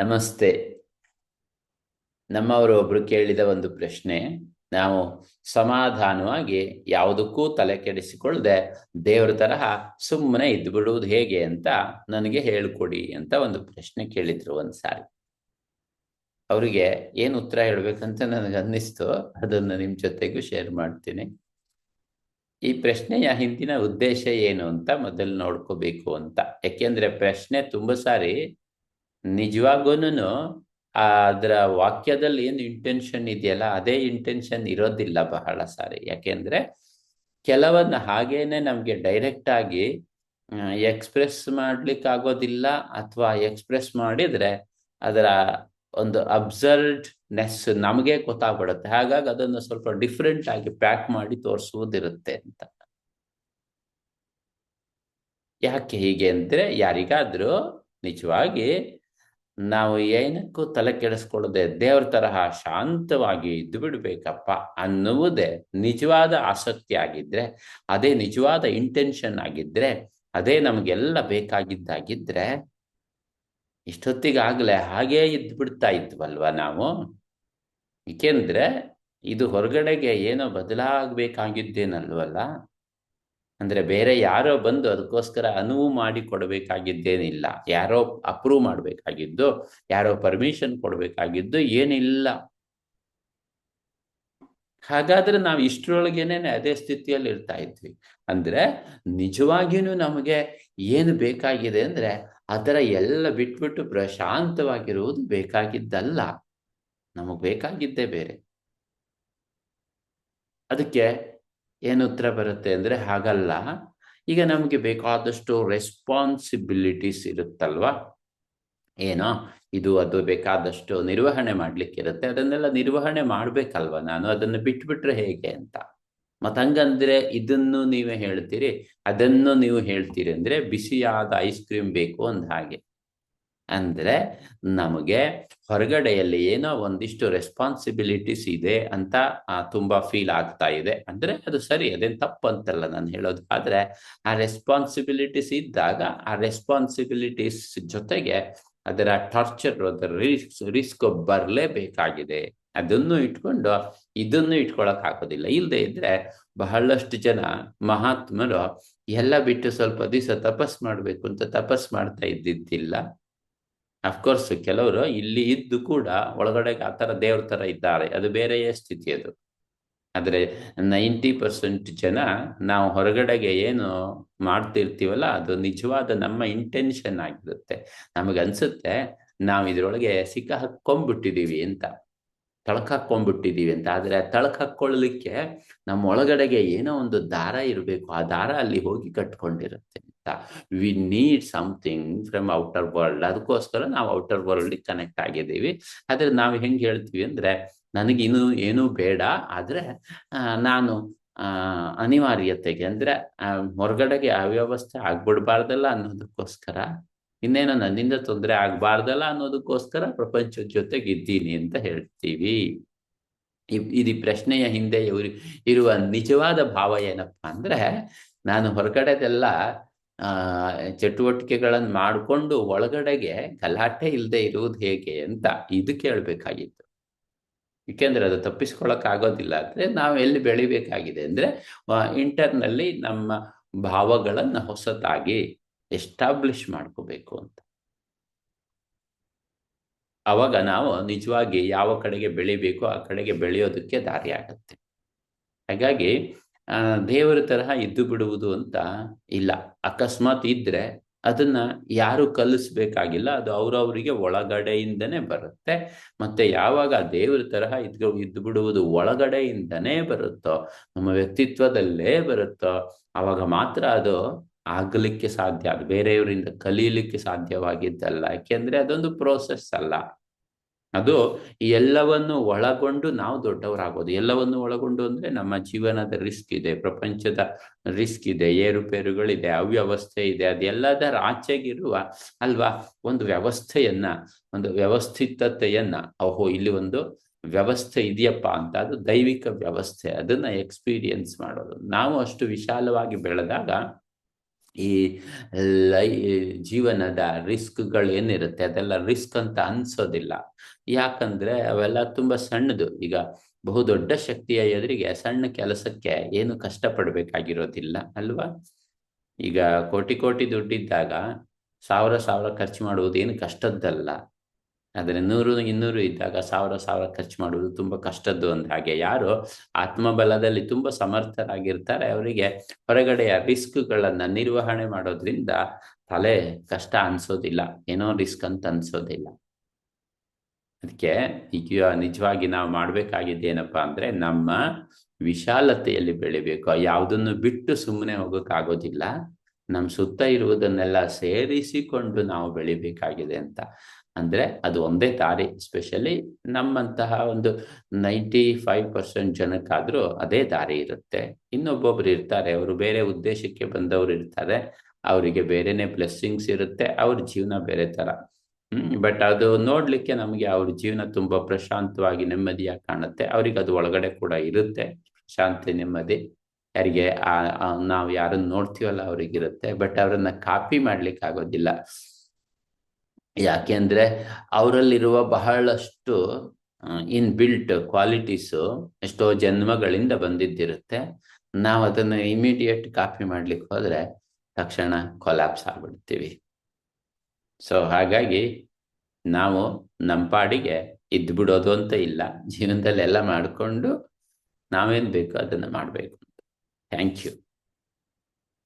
ನಮಸ್ತೆ. ನಮ್ಮವರು ಒಬ್ರು ಕೇಳಿದ ಒಂದು ಪ್ರಶ್ನೆ, ನಾವು ಸಮಾಧಾನವಾಗಿ ಯಾವುದಕ್ಕೂ ತಲೆ ಕೆಡಿಸಿಕೊಳ್ಳದೆ ದೇವರ ತರಹ ಸುಮ್ಮನೆ ಇದ್ದು ಬಿಡುವುದು ಹೇಗೆ ಅಂತ ನನಗೆ ಹೇಳ್ಕೊಡಿ ಅಂತ ಒಂದು ಪ್ರಶ್ನೆ ಕೇಳಿದ್ರು ಒಂದ್ಸಾರಿ ಅವರಿಗೆ ಏನು ಉತ್ತರ ಹೇಳ್ಬೇಕಂತ ನನಗೆ ಅನ್ನಿಸ್ತು, ಅದನ್ನು ನಿಮ್ಮ ಜೊತೆಗೂ ಶೇರ್ ಮಾಡ್ತೀನಿ. ಈ ಪ್ರಶ್ನೆಯ ಹಿಂದಿನ ಉದ್ದೇಶ ಏನು ಅಂತ ಮೊದಲು ನೋಡ್ಕೋಬೇಕು ಅಂತ. ಯಾಕೆಂದ್ರೆ ಪ್ರಶ್ನೆ ತುಂಬಾ ಸಾರಿ ನಿಜವಾಗೂನು ಅದರ ವಾಕ್ಯದಲ್ಲಿ ಏನು ಇಂಟೆನ್ಷನ್ ಇದೆಯಲ್ಲ, ಅದೇ ಇಂಟೆನ್ಷನ್ ಇರೋದಿಲ್ಲ ಬಹಳ ಸಾರಿ. ಯಾಕೆಂದ್ರೆ ಕೆಲವನ್ನ ಹಾಗೇನೆ ನಮ್ಗೆ ಡೈರೆಕ್ಟ್ ಆಗಿ ಎಕ್ಸ್ಪ್ರೆಸ್ ಮಾಡ್ಲಿಕ್ಕೆ ಆಗೋದಿಲ್ಲ ಅಥವಾ ಎಕ್ಸ್ಪ್ರೆಸ್ ಮಾಡಿದ್ರೆ ಅದರ ಒಂದು ಅಬ್ಸರ್ಡ್ ನೆಸ್ ನಮಗೆ ಗೊತ್ತಾಗ್ಬಿಡುತ್ತೆ. ಹಾಗಾಗಿ ಅದನ್ನು ಸ್ವಲ್ಪ ಡಿಫ್ರೆಂಟ್ ಆಗಿ ಪ್ಯಾಕ್ ಮಾಡಿ ತೋರಿಸುವುದಿರುತ್ತೆ ಅಂತ. ಯಾಕೆ ಹೀಗೆ ಅಂದ್ರೆ ಯಾರಿಗಾದ್ರೂ ನಿಜವಾಗಿ ನಾವು ಏನಕ್ಕೂ ತಲೆ ಕೆಡಿಸ್ಕೊಳ್ಳದೆ ದೇವ್ರ ತರಹ ಶಾಂತವಾಗಿ ಇದ್ದು ಬಿಡ್ಬೇಕಪ್ಪ ಅನ್ನುವುದೇ ನಿಜವಾದ ಆಸಕ್ತಿ ಆಗಿದ್ರೆ, ಅದೇ ನಿಜವಾದ ಇಂಟೆನ್ಷನ್ ಆಗಿದ್ರೆ, ಅದೇ ನಮಗೆಲ್ಲ ಬೇಕಾಗಿದ್ದಾಗಿದ್ರೆ ಇಷ್ಟೊತ್ತಿಗಾಗಲೇ ಹಾಗೇ ಇದ್ದು ಬಿಡ್ತಾ ಇದ್ವಲ್ವ ನಾವು? ಏಕೆಂದ್ರೆ ಇದು ಹೊರಗಡೆಗೆ ಏನೋ ಬದಲಾಗಬೇಕಾಗಿದ್ದೇನಲ್ವಲ್ಲ? ಅಂದ್ರೆ ಬೇರೆ ಯಾರೋ ಬಂದು ಅದಕ್ಕೋಸ್ಕರ ಅನುವು ಮಾಡಿ ಕೊಡಬೇಕಾಗಿದ್ದೇನಿಲ್ಲ, ಯಾರೋ ಅಪ್ರೂವ್ ಮಾಡಬೇಕಾಗಿದ್ದು, ಯಾರೋ ಪರ್ಮಿಷನ್ ಕೊಡಬೇಕಾಗಿದ್ದು ಏನಿಲ್ಲ. ಹಾಗಾದ್ರೆ ನಾವು ಇಷ್ಟರೊಳಗೇನೆ ಅದೇ ಸ್ಥಿತಿಯಲ್ಲಿ ಇರ್ತಾ ಇದ್ವಿ. ಅಂದ್ರೆ ನಿಜವಾಗಿಯೂ ನಮಗೆ ಏನು ಬೇಕಾಗಿದೆ ಅಂದ್ರೆ ಅದರ ಎಲ್ಲ ಬಿಟ್ಬಿಟ್ಟು ಪ್ರಶಾಂತವಾಗಿರುವುದು ಬೇಕಾಗಿದ್ದಲ್ಲ. ನಮಗ್ ಬೇಕಾಗಿದ್ದೇ ಬೇರೆ. ಅದಕ್ಕೆ ಏನು ಉತ್ತರ ಬರುತ್ತೆ ಅಂದ್ರೆ ಹಾಗಲ್ಲ. ಈಗ ನಮಗೆ ಬೇಕಾದಷ್ಟು ರೆಸ್ಪಾನ್ಸಿಬಿಲಿಟೀಸ್ ಇರುತ್ತಲ್ವಾ? ಏನೋ, ಇದು, ಅದು ಬೇಕಾದಷ್ಟು ನಿರ್ವಹಣೆ ಮಾಡ್ಲಿಕ್ಕಿರುತ್ತೆ ಅದನ್ನೆಲ್ಲ ನಿರ್ವಹಣೆ ಮಾಡ್ಬೇಕಲ್ವ ನಾನು? ಅದನ್ನು ಬಿಟ್ಬಿಟ್ರೆ ಹೇಗೆ ಅಂತ? ಮತ್ ಹಂಗಂದ್ರೆ ಇದನ್ನು ನೀವೇ ಹೇಳ್ತೀರಿ. ಅದನ್ನು ನೀವು ಹೇಳ್ತೀರಿ ಅಂದ್ರೆ ಬಿಸಿಯಾದ ಐಸ್ ಕ್ರೀಮ್ ಬೇಕು ಅಂದ ಹಾಗೆ. ಅಂದ್ರೆ ನಮಗೆ ಹೊರಗಡೆಯಲ್ಲಿ ಏನೋ ಒಂದಿಷ್ಟು ರೆಸ್ಪಾನ್ಸಿಬಿಲಿಟೀಸ್ ಇದೆ ಅಂತ ತುಂಬಾ ಫೀಲ್ ಆಗ್ತಾ ಇದೆ. ಅಂದ್ರೆ ಅದು ಸರಿ, ಅದೇನು ತಪ್ಪು ಅಂತಲ್ಲ ನಾನು ಹೇಳೋದು. ಆದ್ರೆ ಆ ರೆಸ್ಪಾನ್ಸಿಬಿಲಿಟೀಸ್ ಇದ್ದಾಗ, ಆ ರೆಸ್ಪಾನ್ಸಿಬಿಲಿಟೀಸ್ ಜೊತೆಗೆ ಅದರ ಟಾರ್ಚರ್ ಅದರ ರಿಸ್ಕ್ ರಿಸ್ಕ್ ಬರಲೇಬೇಕಾಗಿದೆ. ಅದನ್ನು ಇಟ್ಕೊಂಡು, ಇದನ್ನು ಇಟ್ಕೊಳಕ್ ಆಗೋದಿಲ್ಲ. ಇಲ್ಲದೆ ಇದ್ರೆ ಬಹಳಷ್ಟು ಜನ ಮಹಾತ್ಮರು, ಎಲ್ಲ ಬಿಟ್ಟು ಸ್ವಲ್ಪ ದಿವಸ ತಪಸ್ ಮಾಡ್ಬೇಕು ಅಂತ ತಪಸ್ ಮಾಡ್ತಾ ಇದ್ದಿದ್ದಿಲ್ಲ. ಅಫ್ಕೋರ್ಸ್ ಕೆಲವರು ಇಲ್ಲಿ ಇದ್ದು ಕೂಡ ಒಳಗಡೆ ಆ ಥರ ದೇವ್ರ ಥರ ಇದ್ದಾರೆ. ಅದು ಬೇರೆಯೇ ಸ್ಥಿತಿ ಅದು. ಆದರೆ ನೈಂಟಿ ಪರ್ಸೆಂಟ್ ಜನ ನಾವು ಹೊರಗಡೆಗೆ ಏನು ಮಾಡ್ತಿರ್ತೀವಲ್ಲ, ಅದು ನಿಜವಾದ ನಮ್ಮ ಇಂಟೆನ್ಷನ್ ಆಗಿರುತ್ತೆ. ನಮಗನ್ಸುತ್ತೆ ನಾವು ಇದ್ರೊಳಗೆ ಸಿಕ್ಕ ಹಾಕೊಂಡ್ಬಿಟ್ಟಿದೀವಿ ಅಂತ. ತಳಕ ಹಾಕೊಂಡ್ಬಿಟ್ಟಿದೀವಿ ಅಂತ. ಆದ್ರೆ ತಳಕ ಹಾಕೊಳ್ಳಲಿಕ್ಕೆ ನಮ್ಮ ಒಳಗಡೆಗೆ ಏನೋ ಒಂದು ದಾರ ಇರಬೇಕು. ಆ ದಾರ ಅಲ್ಲಿ ಹೋಗಿ ಕಟ್ಕೊಂಡಿರುತ್ತೆ. We need something from outer world ಅದಕ್ಕೋಸ್ಕರ ನಾವು ಔಟರ್ ವರ್ಲ್ಡ್ ಕನೆಕ್ಟ್ ಆಗಿದ್ದೀವಿ. ಆದ್ರೆ ನಾವು ಹೆಂಗೆ ಹೇಳ್ತೀವಿ ಅಂದ್ರೆ ಇನ್ನು ಏನೂ ಬೇಡ, ಆದ್ರೆ ನಾನು ಅನಿವಾರ್ಯತೆಗೆ ಅಂದ್ರೆ ಹೊರಗಡೆಗೆ ಅವ್ಯವಸ್ಥೆ ಆಗ್ಬಿಡ್ಬಾರ್ದಲ್ಲ ಅನ್ನೋದಕ್ಕೋಸ್ಕರ, ಇನ್ನೇನೋ ನನ್ನಿಂದ ತೊಂದರೆ ಆಗ್ಬಾರ್ದಲ್ಲ ಅನ್ನೋದಕ್ಕೋಸ್ಕರ ಪ್ರಪಂಚದ ಜೊತೆಗೆ ಇದ್ದೀನಿ ಅಂತ ಹೇಳ್ತೀವಿ. ಇದು ಪ್ರಶ್ನೆಯ ಹಿಂದೆ ಇವರು, ಇರುವ ನಿಜವಾದ ಭಾವ ಏನಪ್ಪಾ ಅಂದ್ರೆ, ನಾನು ಹೊರಗಡೆದೆಲ್ಲ ಆ ಚಟುವಟಿಕೆಗಳನ್ನು ಮಾಡಿಕೊಂಡು ಒಳಗಡೆಗೆ ಗಲಾಟೆ ಇಲ್ಲದೆ ಇರುವುದು ಹೇಗೆ ಅಂತ ಇದು ಕೇಳಬೇಕಾಗಿತ್ತು. ಏಕೆಂದ್ರೆ ಅದು ತಪ್ಪಿಸ್ಕೊಳಕ್ ಆಗೋದಿಲ್ಲ ಅಂದ್ರೆ ನಾವು ಎಲ್ಲಿ ಬೆಳಿಬೇಕಾಗಿದೆ ಅಂದ್ರೆ ಇಂಟರ್ನಲ್ಲಿ ನಮ್ಮ ಭಾವಗಳನ್ನ ಹೊಸತಾಗಿ ಎಸ್ಟಾಬ್ಲಿಷ್ ಮಾಡ್ಕೋಬೇಕು ಅಂತ. ಅವಾಗ ನಾವು ನಿಜವಾಗಿ ಯಾವ ಕಡೆಗೆ ಬೆಳಿಬೇಕು ಆ ಕಡೆಗೆ ಬೆಳೆಯೋದಕ್ಕೆ ದಾರಿ ಆಗತ್ತೆ ಹಾಗಾಗಿ ದೇವರ ತರಹ ಇದ್ದು ಬಿಡುವುದು ಅಂತ ಇಲ್ಲ. ಅಕಸ್ಮಾತ್ ಇದ್ರೆ ಅದನ್ನ ಯಾರು ಕಲಿಸ್ಬೇಕಾಗಿಲ್ಲ, ಅದು ಅವ್ರವ್ರಿಗೆ ಒಳಗಡೆಯಿಂದನೆ ಬರುತ್ತೆ. ಮತ್ತೆ ಯಾವಾಗ ದೇವರ ತರಹ ಇದ್ ಇದ್ದು ಬಿಡುವುದು ಒಳಗಡೆಯಿಂದನೇ ಬರುತ್ತೋ, ನಮ್ಮ ವ್ಯಕ್ತಿತ್ವದಲ್ಲೇ ಬರುತ್ತೋ, ಅವಾಗ ಮಾತ್ರ ಅದು ಆಗಲಿಕ್ಕೆ ಸಾಧ್ಯ, ಅದು ಬೇರೆಯವರಿಂದ ಕಲಿಯಲಿಕ್ಕೆ ಸಾಧ್ಯವಾಗಿದ್ದಲ್ಲ. ಯಾಕೆಂದ್ರೆ ಅದೊಂದು ಪ್ರೋಸೆಸ್ ಅಲ್ಲ. ಅದು ಎಲ್ಲವನ್ನು ಒಳಗೊಂಡು ನಾವು ದೊಡ್ಡವರಾಗೋದು ಎಲ್ಲವನ್ನು ಒಳಗೊಂಡು ಅಂದ್ರೆ ನಮ್ಮ ಜೀವನದ ರಿಸ್ಕ್ ಇದೆ, ಪ್ರಪಂಚದ ರಿಸ್ಕ್ ಇದೆ, ಏರುಪೇರುಗಳಿದೆ, ಅವ್ಯವಸ್ಥೆ ಇದೆ, ಅದೆಲ್ಲದರ ಆಚೆಗಿರುವ ಅಲ್ವಾ, ಒಂದು ವ್ಯವಸ್ಥೆಯನ್ನ, ಒಂದು ವ್ಯವಸ್ಥಿತತೆಯನ್ನ, ಓಹೋ, ಇಲ್ಲಿ ಒಂದು ವ್ಯವಸ್ಥೆ ಇದೆಯಪ್ಪ ಅಂತ, ಅದು ದೈವಿಕ ವ್ಯವಸ್ಥೆ, ಅದನ್ನ ಎಕ್ಸ್ಪೀರಿಯನ್ಸ್ ಮಾಡೋದು. ನಾವು ಅಷ್ಟು ವಿಶಾಲವಾಗಿ ಬೆಳೆದಾಗ ಈ, ಲೈ, ಜೀವನದ ರಿಸ್ಕ್ಗಳು ಏನಿರುತ್ತೆ ಅದೆಲ್ಲ ರಿಸ್ಕ್ ಅಂತ ಅನ್ಸೋದಿಲ್ಲ. ಯಾಕಂದ್ರೆ ಅವೆಲ್ಲ ತುಂಬಾ ಸಣ್ಣದು. ಈಗ ಬಹುದೊಡ್ಡ ಶಕ್ತಿಯ ಎದುರಿಗೆ ಸಣ್ಣ ಕೆಲಸಕ್ಕೆ ಏನು ಕಷ್ಟಪಡ್ಬೇಕಾಗಿರೋದಿಲ್ಲ, ಅಲ್ವಾ? ಈಗ ಕೋಟಿ ಕೋಟಿ ದುಡ್ಡಿದ್ದಾಗ ಸಾವಿರ ಸಾವಿರ ಖರ್ಚು ಮಾಡುವುದು ಏನು ಕಷ್ಟದ್ದಲ್ಲ. ಆದರೆ ನೂರು, ಇನ್ನೂರು ಇದ್ದಾಗ ಸಾವಿರ ಸಾವಿರ ಖರ್ಚು ಮಾಡುವುದು ತುಂಬಾ ಕಷ್ಟದ್ದು ಅಂದ ಹಾಗೆ. ಯಾರು ಆತ್ಮಬಲದಲ್ಲಿ ತುಂಬಾ ಸಮರ್ಥರಾಗಿರ್ತಾರೆ. ಅವರಿಗೆ ಹೊರಗಡೆಯ ರಿಸ್ಕ್ಗಳನ್ನ ನಿರ್ವಹಣೆ ಮಾಡೋದ್ರಿಂದ ತಲೆ ಕಷ್ಟ ಅನ್ಸೋದಿಲ್ಲ. ಏನೋ ರಿಸ್ಕ್ ಅಂತ ಅನ್ಸೋದಿಲ್ಲ. ಅದಕ್ಕೆ ಈಗ ನಿಜವಾಗಿ ನಾವು ಮಾಡ್ಬೇಕಾಗಿದ್ದೇನಪ್ಪ ಅಂದ್ರೆ ನಮ್ಮ ವಿಶಾಲತೆಯಲ್ಲಿ ಬೆಳಿಬೇಕು. ಯಾವುದನ್ನು ಬಿಟ್ಟು ಸುಮ್ಮನೆ ಹೋಗೋಕ್ಕಾಗೋದಿಲ್ಲ. ನಮ್ಮ ಸುತ್ತ ಇರುವುದನ್ನೆಲ್ಲ ಸೇರಿಸಿಕೊಂಡು ನಾವು ಬೆಳಿಬೇಕಾಗಿದೆ ಅಂತ. ಅಂದ್ರೆ ಅದು ಒಂದೇ ದಾರಿ ಸ್ಪೆಷಲಿ ನಮ್ಮಂತಹ ಒಂದು ನೈಂಟಿ ಫೈವ್ ಪರ್ಸೆಂಟ್ ಜನಕ್ಕಾದ್ರೂ ಅದೇ ದಾರಿ ಇರುತ್ತೆ. ಇನ್ನೊಬ್ಬೊಬ್ರು ಇರ್ತಾರೆ, ಅವರು ಬೇರೆ ಉದ್ದೇಶಕ್ಕೆ ಬಂದವರು ಇರ್ತಾರೆ, ಅವರಿಗೆ ಬೇರೆನೆ ಬ್ಲೆಸ್ಸಿಂಗ್ಸ್ ಇರುತ್ತೆ, ಅವ್ರ ಜೀವನ ಬೇರೆ ತರ. ಹ್ಮ್ ಬಟ್ ಅದು ನೋಡ್ಲಿಕ್ಕೆ ನಮಗೆ ಅವ್ರ ಜೀವನ ತುಂಬಾ ಪ್ರಶಾಂತವಾಗಿ ನೆಮ್ಮದಿಯಾಗಿ ಕಾಣುತ್ತೆ, ಅವ್ರಿಗೆ ಅದು ಒಳಗಡೆ ಕೂಡ ಇರುತ್ತೆ, ಶಾಂತಿ, ನೆಮ್ಮದಿ. ಯಾರಿಗೆ ಆ ನಾವು ಯಾರನ್ನ ನೋಡ್ತೀವಲ್ಲ ಅವ್ರಿಗಿರುತ್ತೆ ಬಟ್ ಅವರನ್ನ ಕಾಪಿ ಮಾಡ್ಲಿಕ್ಕೆ ಆಗೋದಿಲ್ಲ. ಯಾಕೆಂದ್ರೆ ಅವರಲ್ಲಿರುವ ಬಹಳಷ್ಟು ಇನ್ ಬಿಲ್ಟ್ ಕ್ವಾಲಿಟೀಸು ಎಷ್ಟೋ ಜನ್ಮಗಳಿಂದ ಬಂದಿದ್ದಿರುತ್ತೆ. ನಾವು ಅದನ್ನು ಇಮಿಡಿಯೇಟ್ ಕಾಪಿ ಮಾಡ್ಲಿಕ್ಕೆ ಹೋದ್ರೆ ತಕ್ಷಣ ಕೊಲ್ಯಾಪ್ಸ್ ಆಗ್ಬಿಡ್ತೀವಿ. ಸೊ ಹಾಗಾಗಿ ನಾವು ನಮ್ಮ ಪಾಡಿಗೆ ಇದ್ದು ಬಿಡೋದು ಅಂತ ಇಲ್ಲ. ಜೀವನದಲ್ಲಿ ಎಲ್ಲ ಮಾಡಿಕೊಂಡು ನಾವೇನು ಬೇಕೋ ಅದನ್ನು ಮಾಡಬೇಕು ಥ್ಯಾಂಕ್ ಯು